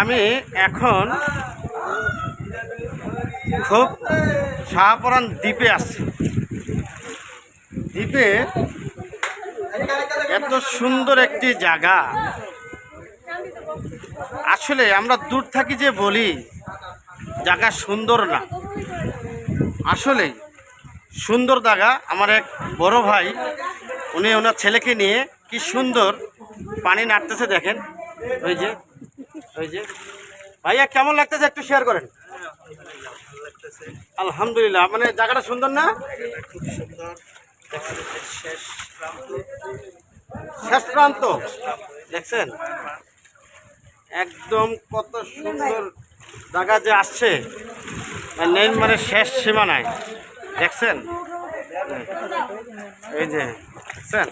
আমি এখন খুব শাহপরান দ্বীপে আসছি দ্বীপে এত সুন্দর একটি জায়গা। আসলে আমরা দূর থাকি যে বলি, জায়গা সুন্দর না। আসলে সুন্দর জায়গা, আমার এক বড় ভাই, উনি ওনার ছেলেকে নিয়ে কি সুন্দর পানি নাড়তেছে দেখেন। ওই যে যে। ভাইয়া, কেমন লাগতেছে একটু শেয়ার করেন? আলহামদুলিল্লাহ মানে জায়গাটা সুন্দর না? শেষ প্রান্ত। দেখছেন? একদম কত সুন্দর জায়গা যে আসছে। নেই মানে শেষ সীমানায়। দেখছেন? এই যে, দেখছেন?